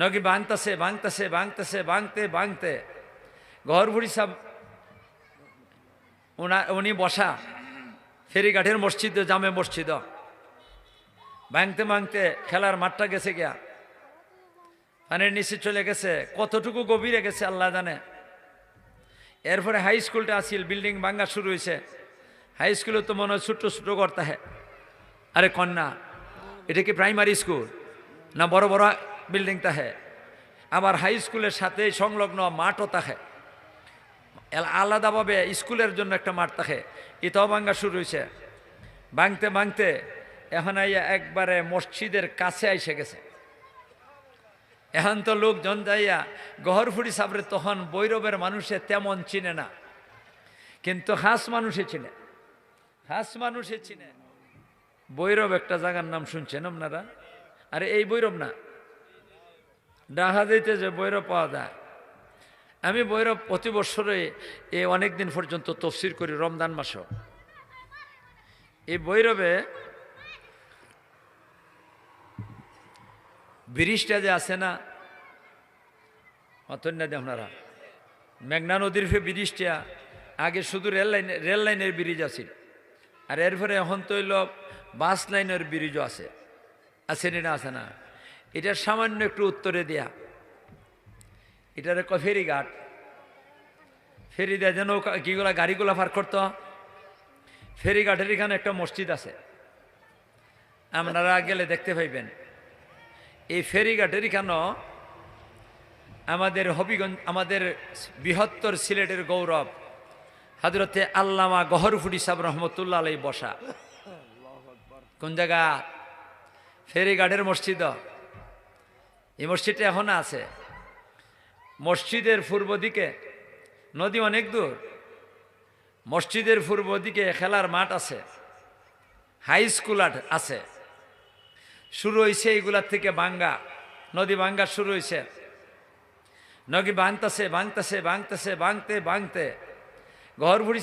নগি ভাঙতেছে ভাঙতেছে ভাঙতেছে ভাঙতে ভাঙতে ঘর ভুড়ি সব উনা বসা। ফেরিঘাটের মসজিদ, জামে মসজিদ। ভাঙতে ভাঙতে খেলার মাঠটা গেছে গিয়া। পানির নিচে চলে গেছে। কতটুকু গভীরে গেছে, আল্লাহ জানে। এরপরে হাই স্কুলটা আসিল বিল্ডিং ভাঙ্গা শুরু হয়েছে হাই স্কুলে তো মনে হয় ছোট্ট ছোট করতে হয় আরে কন্যা, এটা কি প্রাইমারি স্কুল না বড় বড় বিল্ডিং তাহে আবার হাই স্কুলের সাথে সংলগ্ন মাঠও তাহে আলাদাভাবে স্কুলের জন্য একটা মাঠ থাকে এটাও ভাঙ্গা শুরু হয়েছে ভাঙতে ভাঙতে এখন একবারে মসজিদের কাছে আইসে গেছে। এখন তো লোক লোকজন যাইয়া গহরফুড়ি সাবরে তখন বৈরবের মানুষে তেমন চিনে না। কিন্তু হাঁস মানুষে চিনে। হাঁস মানুষে চিনে। বৈরব একটা জায়গার নাম শুনছেন আপনারা? আরে এই বৈরব না। ডাহা দিতে যে বৈরব পাওয়া যায়। আমি বৈরব প্রতি বছরে এ অনেক দিন পর্যন্ত তফসির করি রমদান মাসও এই বৈরবে ব্রিজটা যে আছে না, অতন্য দে আপনারা মেঘনা নদীর ফে ব্রিজটা, আগে শুধু রেল লাইন, রেল লাইনের ব্রিজ আছে আর এরপরে এখন তো হইল বাস লাইনের ব্রিজও আছে। আছে না আছে না? এটার সামান্য একটু উত্তরে দেয়া। এটার ক ফেরিঘাট ফেরি দেয় যেন কিগুলা গাড়িগুলা পার করতো? ফেরিঘাটের এখানে একটা মসজিদ আছে। আপনারা গেলে দেখতে পাইবেন। এই ফেরিঘাটের এখানে আমাদের হবিগঞ্জ আমাদের বৃহত্তর সিলেটের গৌরব হাজরতে আল্লামা গহরফুডি সাহেব রহমতুল্লাহ আলাই বসা। কোন জায়গা? ফেরিঘাটের মসজিদ। এই মসজিদটা এখন আছে। মসজিদের পূর্ব দিকে, নদী অনেক দূর। মসজিদের পূর্ব দিকে খেলার মাঠ আছে, হাই স্কুল আছে। শুরু হয়েছে এইগুলার থেকে বাঙ্গা, নদী বাঙ্গা শুরু হয়েছে নদী ভাঙতেছে ভাঙতেছে ভাঙতেছে ভাঙতে ভাঙতে ঘর ভুড়ি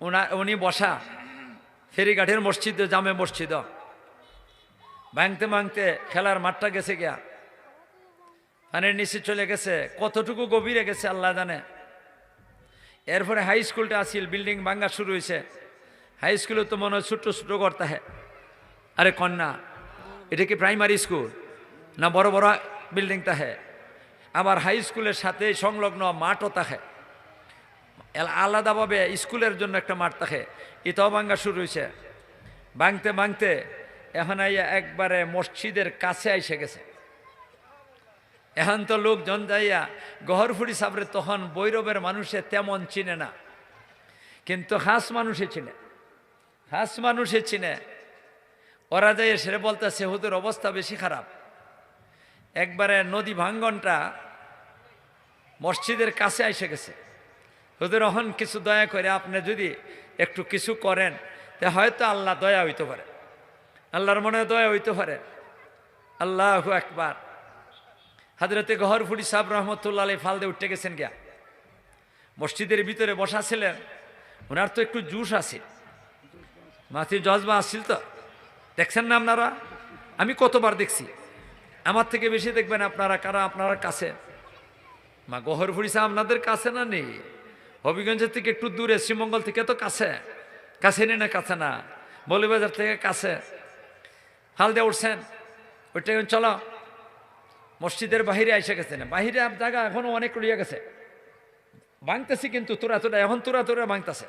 উনা উনি বসা। ফেরিঘাটের মসজিদ, জামে মসজিদ ভাঙতে ভাঙতে খেলার মাঠটা গেছে গিয়া। পানির নিচে চলে গেছে। কতটুকু গভীরে গেছে আল্লাহ জানে। এরপরে হাই স্কুলটা আসিল বিল্ডিং ভাঙ্গা শুরু হয়েছে হাই স্কুলে তো মনে হয় ছোট্ট ছোট করতে হয় আরে কন্যা, এটা কি প্রাইমারি স্কুল? না বড় বড় বিল্ডিং তাহে আবার হাই স্কুলের সাথে সংলগ্ন মাঠও এল- আলাদাভাবে স্কুলের জন্য একটা মাঠ থাকে এটাও ভাঙ্গা শুরু হয়েছে ভাঙতে ভাঙতে এখন আইয়া একবারে মসজিদের কাছে আইসে গেছে। এখন তো লোকজন যাইয়া গহরফুড়ি সাবরে তখন বৈরবের মানুষে তেমন চিনে না। কিন্তু হাঁস মানুষে চিনে। হাঁস মানুষে চিনে। ওরা যাই সেরে বলতেছে হুদের অবস্থা বেশি খারাপ। একবারে নদী ভাঙ্গনটা মসজিদের কাছে এসে গেছে। হুদের অহন কিছু দয়া করে আপনি যদি একটু কিছু করেন, তা হয়তো আল্লাহ দয়া হইতে পারে। আল্লাহর মনে দয়া হইতে পারে। আল্লাহ একবার হাজরতে গহরফুড়ি সাহেব রহমতুল্লাহ আলী ফালদে উঠে গেছেন গিয়া। মসজিদের ভিতরে বসা ছিলেন ওনার তো একটু জুস আছে। মাথি জজবা আসছিল তো। দেখছেন না আপনারা? আমি কতবার দেখছি। আমার থেকে বেশি দেখবেন আপনারা, কারা আপনারা কাছে? মা গহরফুড়ি সাহেব আপনাদের কাছে না নেই? হবিগঞ্জের থেকে একটু দূরে, শ্রীমঙ্গল থেকে তো কাছে। কাছে না কাছে না। বলিবাজার থেকে কাছে। হালদে উঠছেন। ওইটা চলো মসজিদের বাহিরে এসে গেছে না বাহিরে জায়গা এখনও অনেক রইয়া গেছে। ভাঙতেছি কিন্তু তোরা তোরা, এখন তোরা তোরা ভাঙতেছে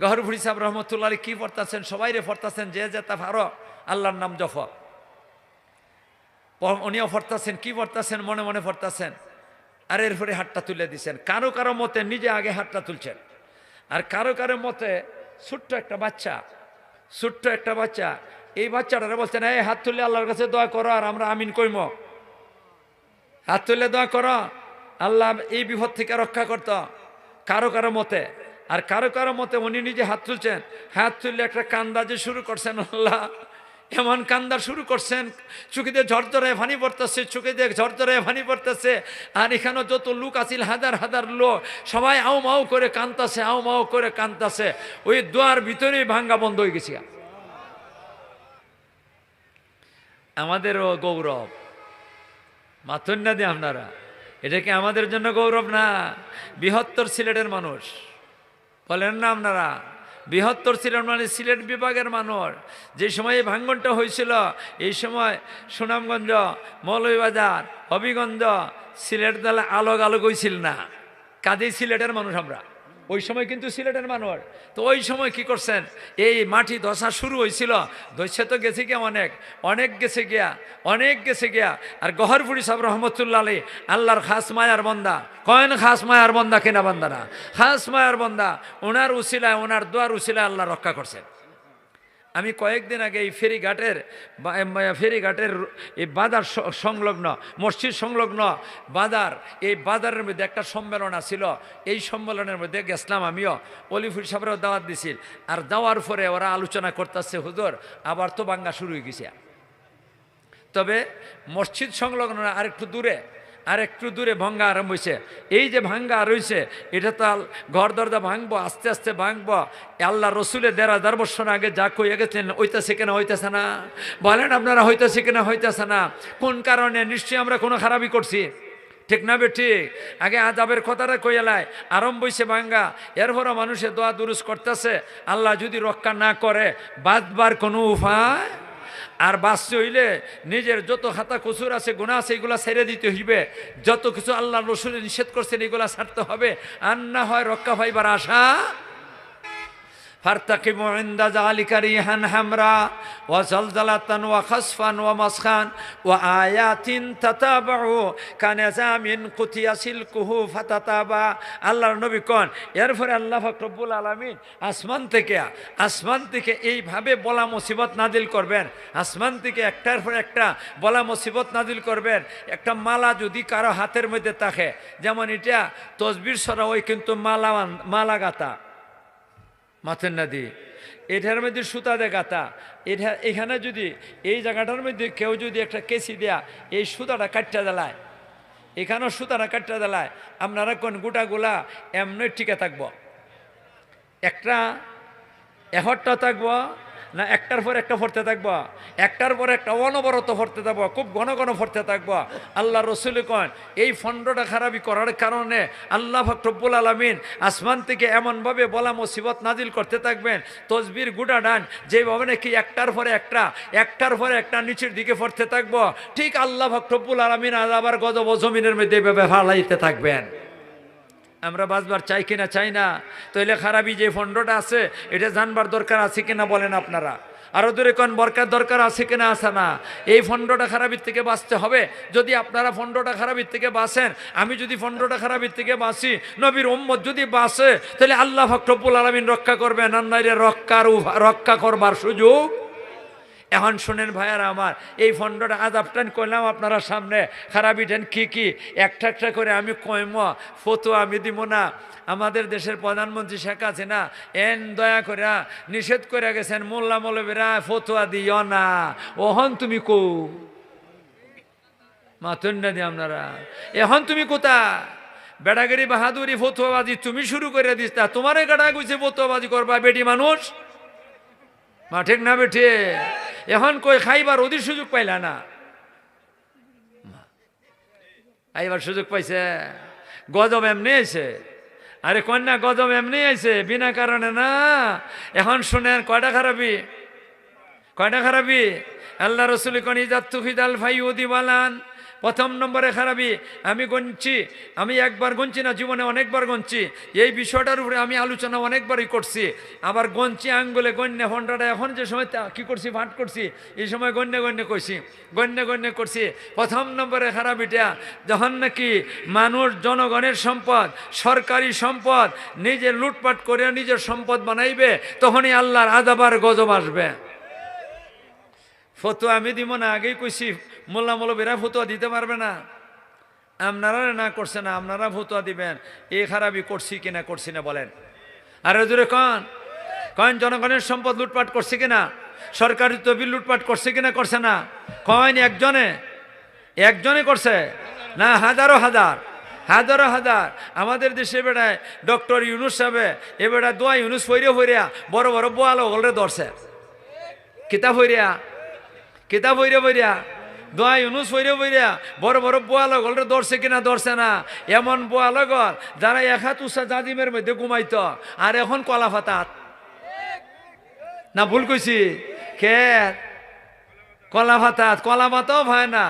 গহরফুড়ি সাহেব রহমতুল্লাহ কি পড়তেছেন সবাই রে পড়তেছেন, যে যে তা ভারো আল্লাহর নাম জফ উনিও পড়তেছেন, কি পড়তেছেন, মনে মনে পড়তেছেন। আর এরপরে হাতটা তুলে দিছেন। কারও কারও মতে নিজে আগে হাতটা তুলছেন। আর কারও কারও মতে ছোট্ট একটা বাচ্চা, ছোট্ট একটা বাচ্চা এই বাচ্চাটারা বলছেন, এই হাত তুলে আল্লাহর কাছে দোয়া করো আর আমরা আমিন কইম। হাত তুলে দোয়া করো, আল্লাহ এই বিপদ থেকে রক্ষা করতো কারও কারও মতে। আর কারও কারও মতে উনি নিজে হাত তুলছেন। হাত তুললে একটা কান্দা যে শুরু করছেন আল্লাহ। এমন কান্দা শুরু করছেন দিয়ে ঝরঝরে ফানি পড়তেছে দিয়ে ঝরঝরে ফানি পড়তেছে। আর এখানে যত লোক আছিল হাজার হাজার লোক, সবাই আও মাও করে কান্তাছে আও মাও করে কান্তাছে ওই দোয়ার ভিতরেই ভাঙ্গা বন্ধ হয়ে গেছে। আমাদেরও গৌরব। মাথুন না দিয়ে আপনারা। এটা কি আমাদের জন্য গৌরব না? বৃহত্তর সিলেটের মানুষ। বলেন না আপনারা। বৃহত্তর সিলেট মানে সিলেট বিভাগের মানুষ। যে সময় ভাঙ্গনটা হয়েছিল, এই সময় সুনামগঞ্জ, মৌলভীবাজার, হবিগঞ্জ সিলেট তাহলে আলোক আলোক হয়েছিল না। কাজেই সিলেটের মানুষ আমরা। ওই সময় কিন্তু সিলেটের মানুষ। তো ওই সময় কি করছেন? এই মাটি ধসা শুরু হয়েছিল। ধসে তো গেছে গিয়া অনেক। অনেক গেছে গিয়া, অনেক গেছে গিয়া। আর গহরপুরি সাহেব রহমতুল্লা আলী আল্লাহর খাস মায়ার বন্দা। কয়েন খাস মায়ার বন্দা কেনা বন্দা না খাস মায়ার বন্দা। ওনার উসিলায়, ওনার দোয়ার উসিলায় আল্লাহ রক্ষা করছেন। আমি কয়েকদিন আগে এই ফেরিঘাটের ফেরিঘাটের এই বাজার সংলগ্ন, মসজিদ সংলগ্ন বাজার, এই বাজারের মধ্যে একটা সম্মেলন আছিল। এই সম্মেলনের মধ্যে গেছিলাম আমিও। অলিফুল সাহেবেরও দাওয়াত দিছিল। আর যাওয়ার পরে ওরা আলোচনা করতেছে, হুজুর, আবার তো বাঙ্গা শুরু হয়ে গেছে। তবে মসজিদ সংলগ্ন আর একটু দূরে আর একটু দূরে ভাঙ্গা আরম্ভ হয়েছে এই যে ভাঙ্গা রয়েছে এটা তো ঘর দরজা ভাঙবো, আস্তে আস্তে ভাঙবো। আল্লাহ রসুলের দেড় হাজার বছর আগে যা কইয়া গেছেন ওইতাছে কেনা, হইতেছে না? বলেন, আপনারা হইতেছে কেনা, হইতেছে না? কোন কারণে? নিশ্চয়ই আমরা কোনো খারাপই করছি। ঠিক না বেঠি আগে আজাবের কথাটা কইয়ালায় আরম্ভ হইছে ভাঙ্গা। এরপরও মানুষের দোয়া দুরুস করতেছে। আল্লাহ যদি রক্ষা না করে বাদবার কোনো উপায় আর বাঁচতে হইলে নিজের যত খাতা কুচুর আছে গুণা আছে, এগুলা ছেড়ে দিতে হইবে। যত কিছু আল্লাহ রসুল নিষেধ করছেন, এগুলা ছাড়তে হবে। আর না হয় রক্ষা পাইবার আশা فارتقبوا عند ذلك ريحا حمراء وزلزلة وخسفا ومسخا وآيات تتابع كنظام قطي سلكه فتتابع আল্লাহর নবী কোন এরপরে আল্লাহ ফকরবুল আলমিন আসমান থেকে আসমান থেকে এইভাবে বলা মুসিবত নাদিল করবেন আসমান থেকে একটার পর একটা বলা মুসিবত নাদিল করবেন একটা মালা যদি কারো হাতের মধ্যে থাকে যেমন এটা তসবির সরা ওই কিন্তু মালা বান- মালা গাতা মাথের নদী। এটার মধ্যে সুতা দে গাতা। এটা এখানে যদি এই জায়গাটার মধ্যে কেউ যদি একটা কেসি দেয়া, এই সুতাটা কাটটা দেলায়। এখানেও সুতাটা কাটটা দেলায়। আপনারা কোন গোটাগুলা এমনি টিকে থাকব। একটা এহরটা থাকব। না, একটার পর একটা ফরতে থাকব। একটার পর একটা অনবরত ফরতে থাকব, খুব ঘন ঘন ফরতে থাকব। আল্লাহ রসুল কন, এই ফন্ডটা খারাপি করার কারণে আল্লাহ ফকরবুল আলমিন আসমান থেকে এমনভাবে বলা মুসিবত নাজিল করতে থাকবেন, তসবির গুড়া ডান যেভাবে নাকি একটার পরে একটা, একটার পরে একটা নিচের দিকে ফরতে থাকব, ঠিক আল্লাহ ফকরবুল আলমিন আবার গজব জমিনের মধ্যে এভাবে ফালাইতে থাকবেন। আমরা বাঁচবার চাই কিনা, চাই না। তাইলে খারাপই যে ফন্ডটা আছে, এটা জানবার দরকার আছে কিনা বলেন আপনারা। আরও দূরে কোন বরকার দরকার আছে কিনা, আছে না। এই ফন্ডটা খারাপির থেকে বাঁচতে হবে। যদি আপনারা ফন্ডটা খারাপির থেকে বাঁচেন, আমি যদি ফন্ডটা খারাপির থেকে বাঁচি, নবীর ওম্মত যদি বাঁচে তাহলে আল্লাহ ফকরবুল আলমিন রক্ষা করবেন। আন্নাইরে রক্ষার রক্ষা করবার সুযোগ এখন শোনেন ভাইয়ারা আমার, এই ফন্ডটা আদাবটান করলাম আপনারা সামনে। খারাপিটেন কি কি? একটা একটা করে আমি কইম ফটো আমি দিব না। আমাদের দেশের প্রধানমন্ত্রী শেখ হাসিনা, এন দয়া করে নিষেধ করে গেছেন, মোল্লা মৌলবীরা ফতুয়া দিও না। ওহন তুমি কো? মাতুন না দি আপনারা। এখন তুমি কোথা বেড়াগিরি বাহাদুরি ফতুয়াবাজি তুমি শুরু করে দিস তা। তোমারে গাড়া গুছে ফতুয়াবাজি করবা, বেটি মানুষ? মা ঠিক না বেঠে? এখন কই খাইবার ওদের সুযোগ পাইলা না? খাইবার সুযোগ পাইছে। গজব এমনি আছে আরে কন্যা, গজব এমনি আছে বিনা কারণে না। এখন শুনেন, কয়টা খারাপি? কয়টা খারাপি? আল্লাহ রসুল কন, ইজাত তুফিদাল ভাই উদিবালান প্রথম নম্বরে খারাপি, আমি গণছি আমি একবার গণছি না, জীবনে অনেকবার গণছি এই বিষয়টার উপরে আমি আলোচনা অনেকবারই করছি। আবার গণছি আঙ্গুলে, গণ্যে, হন্ডাটা, এখন যে সময় কি করছি, ভাট করছি, এই সময় গণ্যে গণ্যে করছি গণ্যে গণ্যে করছি। প্রথম নম্বরে খারাপিটা, যখন নাকি মানুষ জনগণের সম্পদ, সরকারি সম্পদ, নিজে লুটপাট করে নিজের সম্পদ বানাইবে, তখনই আল্লাহর আদাবার গজব আসবে। ফতুয়া আমি দিব না, আগেই কইছি মোল্লা মৌলবীরা ফতুয়া দিতে পারবে না। আপনারা না করছে না, আপনারা ফতুয়া দিবেন। এই খারাপই করছি কিনা করছি না বলেন। আরে জোরে কন। কন জনগণের সম্পদ লুটপাট করছে কিনা সরকারি তবিল লুটপাট করছে কিনা করছে না? কয়েন একজনে? একজনে করছে? না, হাজারো হাজার। হাজারো হাজার। আমাদের দেশে বেড়ায় ডক্টর ইউনুস সাহেবে, এ বেড়া দোয়া ইউনুস ফইরে ফইরিয়া বড় বড় বোয়ালো হলরে ধরছে। কিতাব হইরিয়া কিতাব বইরে বইরা দোয়া ইউনুস হইরে বইরা বড় বড় বোয়া লগল ধরছে কিনা ধরছে না। এমন বোয়া লগল যারা এক হাত উষা জাজিমের মধ্যে ঘুমাইত, আর এখন কলা ফাতাত না ভুল কইছি? কে? কলা ভাতাত কলা ভাতাও ভয় না।